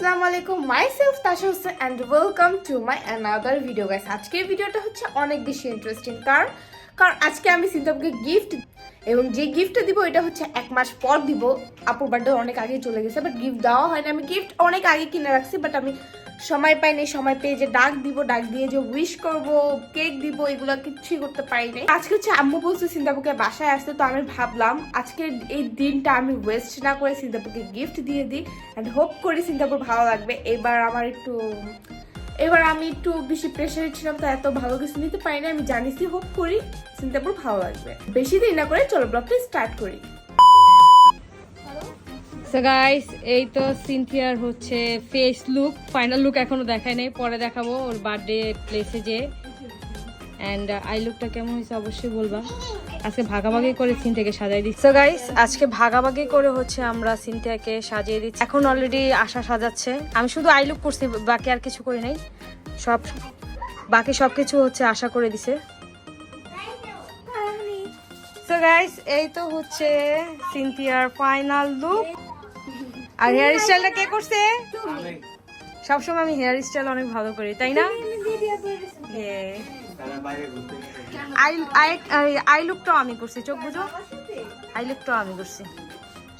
আসসালামু আলাইকুম myself Hossain and welcome to my another video guys আজকের ভিডিওটা হচ্ছে অনেক বেশি ইন্টারেস্টিং কারণ কারণ আজকে আমি সিন্তাবকে গিফট এবং যে গিফটটা দিব, এটা হচ্ছে এক মাস পর দিব। আপুর বার্থডে অনেক আগে চলে গেছে বাট গিফট দেওয়া হয় না। আমি গিফট অনেক আগে কিনে রাখছি বাট আমি সময় পাইনি, সময় পেয়ে যে ডাক দিব, ডাক দিয়ে যে উইশ করব কেক দিব, এগুলো কিছুই করতে পারিনি। আজকে হচ্ছে আম্মু বলছে সিন্তাপুকে বাসায় আসতে, তো আমি ভাবলাম আজকের এই দিনটা আমি ওয়েস্ট না করে সিন্তাপুকে গিফট দিয়ে দিই অ্যান্ড হোপ করি সিন্তাপুর ভালো লাগবে। এবার আমার একটু, এবার আমি একটু বেশি প্রেশারে ছিলাম, তো এত ভালো কিছু নিতে পারি না আমি জানিসই হোপ করি সিন্তাপুর ভালো লাগবে। বেশি দিন না করে চলো ব্লগটা স্টার্ট করি। সো গাইস এই তো সিনথিয়ার হচ্ছে ফেস লুক ফাইনাল লুক এখনও দেখায় নাই। পরে দেখাবো ওর বার্থডে প্লেসে যে অ্যান্ড আই লুকটা কেমন হয়েছে অবশ্যই বলবা। আজকে ভাগাভাগি করে সিনথিয়াকে সাজাই দিচ্ছি। সো গাইস আজকে ভাগাভাগি করে হচ্ছে আমরা সিনথিয়াকে সাজিয়ে দিচ্ছি। এখন অলরেডি আশা সাজাচ্ছে। আমি শুধু আই লুক করছি, বাকি আর কিছু করি নাই। সব, বাকি সব কিছু হচ্ছে আশা করে দিছে। সো গাইস এই তো হচ্ছে সিনথিয়ার ফাইনাল লুক আর হেয়ার স্টাইলটা কে করছে? সবসময় আমি হেয়ার স্টাইল অনেক ভালো করি তাই না? আই আই আই লুকটাও আমি করছি চোখ বুঝো। আই লুকটাও আমি করছি।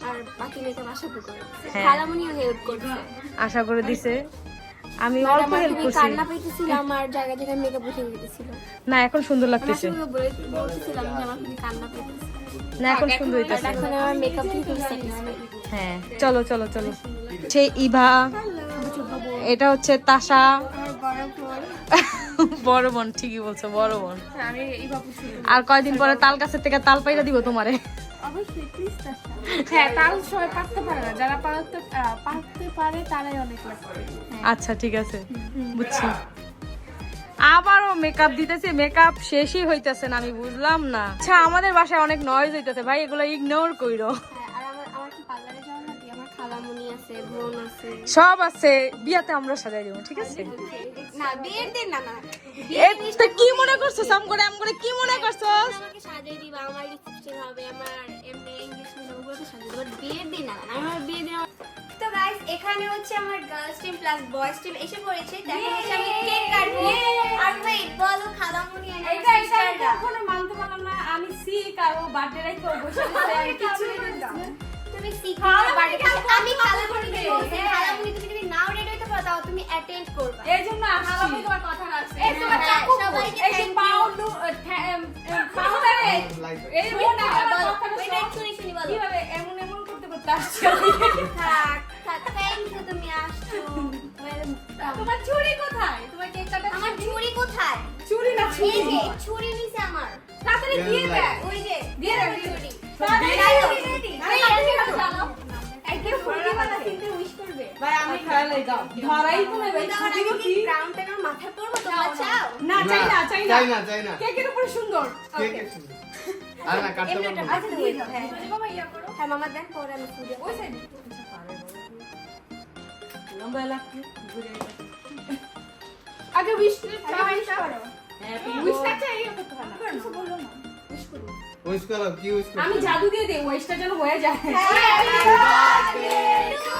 আর বাকি মেকআপ আশা করে হ্যাঁ। খালামনিও হেল্প করছে। আশা করে দিছে। আমি অল্প হেল্প করছি। কান্না পাইতেছিল আমার জায়গা জায়গায় মেকআপ উঠে দিতেছিল না এখন সুন্দর লাগতেছে। যে আমার কান্না না এখন সুন্দর হইতেছে। এখন আমার মেকআপ হ্যাঁ। চলো চলো চলো। সে ইভা এটা হচ্ছে তাসা। বড় বোন ঠিকই বলছো বড় বোন। আর কয়দিন পরে তাল গাছের থেকে তাল পাইরা দিব তোমারে? হ্যাঁ আচ্ছা ঠিক আছে। বুঝছি। আবারও মেকআপ দিতেছে মেকআপ শেষই হইতেছে না আমি বুঝলাম না। আচ্ছা আমাদের বাসায় অনেক নয়েজ হইতেছে। ভাই এগুলো ইগনোর কইরো। খালামনি আছে বোন আছে। সব আছে বিয়াতে আমরা সাজাই দেবো ঠিক আছে? না বিয়ের দিন না না কি মনে করছ সাম করে আম করে কি মনে করছ? আমাকে সাজিয়ে দিবা আমার রিসেপশন হবে আমার এমনি এনগেজমেন্ট হবে তো সাজিয়ে দিবা বিয়ের দিন না না আমার বিয়ের দিন তো গাইস এখানে হচ্ছে আমার girls team plus boys team এসে পড়েছে দেখো হচ্ছে আমি কেক কাটবো। আর ওয়েট বলো খালামুনি এন্ড সিস্টাররা মানতে পারলাম না আমি সি কারও বার্থডে আমি কিছু তুমি শিখো বাড়িতে আমি খালামুনিকে বলছি খালামুনি তুমি যদি নাও রেডি হতে পারো তাও তুমি অ্যাটেন্ড করবে। এই জন্য আসছি। তোমার কথা রাখছে এই তোমার চাকু সবাইকে এই যে thank you. পাউডু এই বোনা বলো ওই শুনি। শুনি। বলো। কীভাবে এমন এমন করতে করতে আসছে? থাক থাক। থ্যাংক ইউ তুমি আসছো। তোমার চুড়ি কোথায়? তোমার কেক আমার ছুরি কোথায়? চুড়ি না যে ছুরি নিছে আমার। তাড়াতাড়ি দিয়ে দে ওই যে দিয়ে দে ছুরি কিন্তু উইশ করবে। ভাই আমি খেয়ালই দাও। ধরাই তো নেবে। তখন আমি কি? ক্রাউনটা আমার মাথায় পরবো তোমরা চাও না। চাই না চাই না। চাই না চাই না। কেকের উপর সুন্দর। কে কে শুনবে? আর না কাটতে এমনি পারব একটা না। দিয়ে দাও। হ্যাঁ ইয়া করো। হ্যাঁ পরে আগে উইশটা চাই করতে হয় না বলল না। উইশ করো। উইশ করো কি উইশ করো আমি জাদু দিয়ে দেই উইশটা যেন হয়ে যায়। আচ্ছা,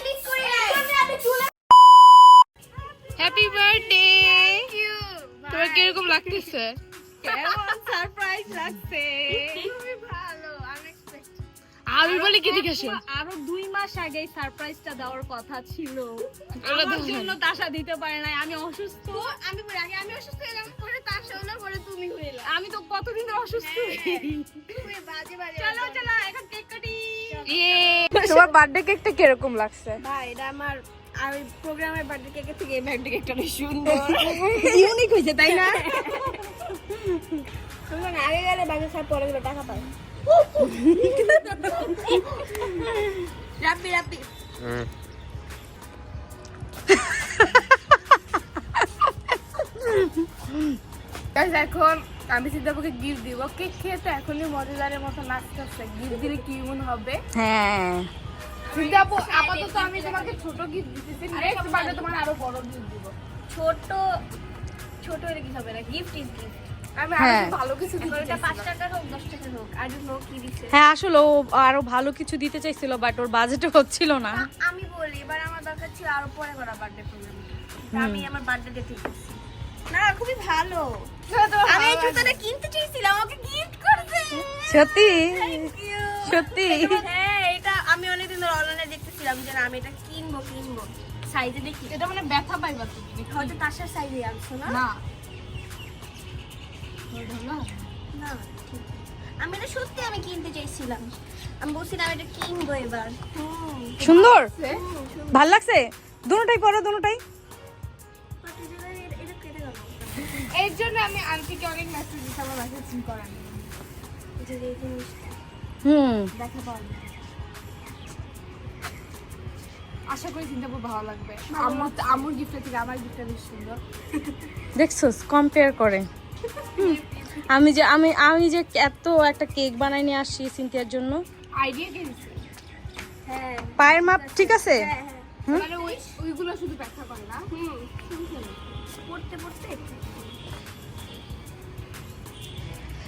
click করে আমি চুলে হ্যাপি বার্থডে Thank তোমার কীরকম লাগতেছে সারপ্রাইজ লাগছে. আমি বলি কি দিকে আসো আরও দুই মাস আগে সারপ্রাইজটা দেওয়ার কথা ছিল। আমার জন্য তাসা দিতে পারে নাই আমি অসুস্থ। আমি বলি আগে আমি অসুস্থ হলাম পরে তার শোনা পরে তুমি হইলা আমি তো কতদিন ধরে অসুস্থ তুমি বাজে বাজে চলো চলো এখন কেক কাটি। তোমার বার্থডে কেকটা কীরকম লাগছে? ভাই এটা আমার আর ওই প্রোগ্রামের বার্থডে কেকের থেকে এই বার্থডে কেকটা অনেক সুন্দর। ইউনিক হয়েছে তাই না? না, আগে গেলে বাকি সব পরে গেলে টাকা পায়। রাব্বি রাব্বি Guys, এখন আমি সিদ্ধাপুকে গিফট দিব। কেক খেয়ে তো এখনই মজাদারের মতো নাচতেছে গিফট দিলে কি মন হবে? হ্যাঁ। সিদ্ধাপু আপাতত আমি তোমাকে ছোট গিফট দিতেছি। নেক্সট বারে তোমার আরও বড় গিফট দিব। ছোট ছোট হলে কি হবে? না গিফট ইজ গিফট হ্যাঁ। আরও ভালো কিছু দিতে ওটা পাঁচ টাকা হোক দশ টাকা হোক আই ডোন্ট নো কি দিচ্ছে হ্যাঁ আসলে ও আরও ভালো কিছু দিতে চাইছিল বাট ওর বাজেটে হচ্ছিল না। আমি বলি এবার আমার দরকার ছিল আরও পরে করা বার্থডে প্রোগ্রাম আমি আমার বার্থডে ঠিক না খুবই ভালো। আমি এই জুতোটা কিনতে চেয়েছিলাম আমাকে গিফট করছে। সত্যি? সত্যি? হ্যাঁ এটা আমি অনেকদিন ধরে অনলাইনে দেখতেছিলাম যে আমি এটা কিনবো কিনবো। সাইজে দেখি। এটা মানে ব্যথা পাইবা তুমি হয়তো তাসার সাইজে আনছো না? না। না। আমি এটা সত্যি আমি কিনতে চাইছিলাম। আমি বলছিলাম এটা কিনবো এবার। হুম সুন্দর? ভালো লাগছে? দুটোটাই পরো দুটোটাই। এর জন্য আমি আন্টিকে অনেক মেসেজ দিতাম মেসেজ জিনিসটা হুম। দেখা পাওয়া যায়। আশা করি চিন্তাপুর ভালো লাগবে। আমার আমার গিফটের থেকে আমার গিফটটা বেশ সুন্দর। দেখছোস কম্পেয়ার করে। আমি যে আমি আমি যে এত একটা কেক বানাই নিয়ে আসছি সিনথিয়ার জন্য। আইডিয়া হ্যাঁ। পায়ের মাপ ঠিক আছে? হ্যাঁ হ্যাঁ। মানে ওই ওইগুলো শুধু ব্যাখ্যা করে না। হুম পড়তে পড়তে।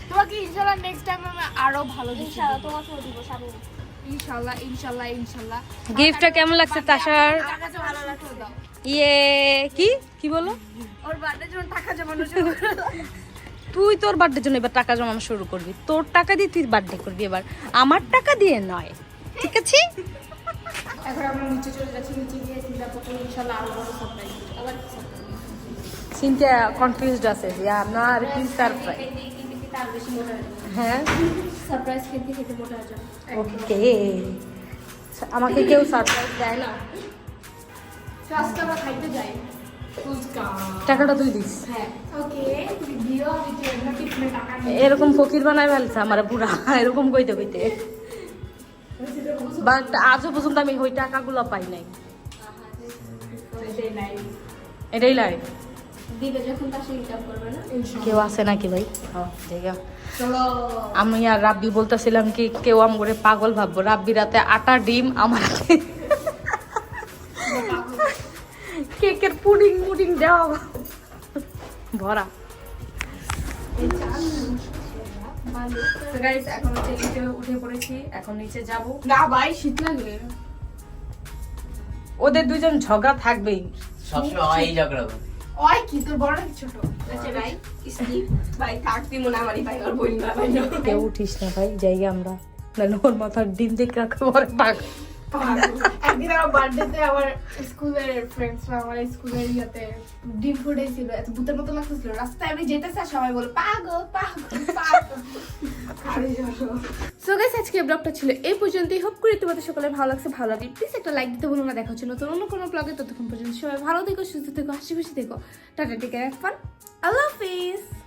তোমাকে ইনশাল্লাহ নেক্সট টাইম আমি আরও ভালো ইনশাআল্লাহ দিব। সামনে। গিফটটা কেমন লাগছে তাসার? ইয়ে কি? কি বলো? ওর বার্থডে জন্য টাকা জমানো শুরু তুই তোর বার্থডের জন্য এবার টাকা জমানো শুরু করবি। তোর টাকা দিয়ে তুই বার্থডে করবি এবার। আমার টাকা দিয়ে নয় ঠিক আছে? এখন আমরা নিচে চলে যাচ্ছি নিচে গিয়ে চিন্তাপুরকে ইনশাল্লাহ আরও বড় সারপ্রাইজ আবার কনফিউজড আছে যে আমার কি সারপ্রাইজ হয়ে। সারপ্রাইজ কিনতে মোটা হয়ে যাবে। ওকে আমাকে কেউ সারপ্রাইজ দেয় না। তো আজকে আমরা খাইতে যাই টাকাটা তুই দিস। হ্যাঁ এরকম ফকির বানাই ফেলছে আমার পুরা এরকম কইতে কইতে। বাট আজও পর্যন্ত আমি ওই টাকাগুলো পাই নাই। এটাই লাইফ কেউ আছে নাকি ভাই? আমি আর রাব্বি বলতেছিলাম কি কেউ আম করে পাগল ভাববো। রাব্বি রাতে আটা ডিম আমার কেকের পুডিং মুডিং দেওয়া ভরা। এখন হচ্ছে নিচে উঠে পড়েছি এখন নিচে যাব। না ভাই শীত লাগে। ওদের দুজন ঝগড়া থাকবেই। সবসময় এই ঝগড়া ওই কি তোর বড় নাকি ছোট? আচ্ছা ভাই স্লিপ ভাই থাক মনে আমারই ভাই আর বই না। ভাই কেউ উঠিস না ভাই যাই আমরা। নাহলে ওর মাথার ডিম দেখে রাখব গাইস আজকে ব্লগটা ছিল এই পর্যন্তই। হোপ করি তোমাদের সকলে ভালো লাগছে, ভালো লাগলে প্লিজ একটা লাইক দিতে বলুন না। দেখা হচ্ছে নতুন অন্য কোনো ব্লগে ততক্ষণ পর্যন্ত সবাই ভালো থেকো, সুস্থ থেকো, হাসি খুশি থেকো। টাটা টেকে আল্লাহ হাফিজ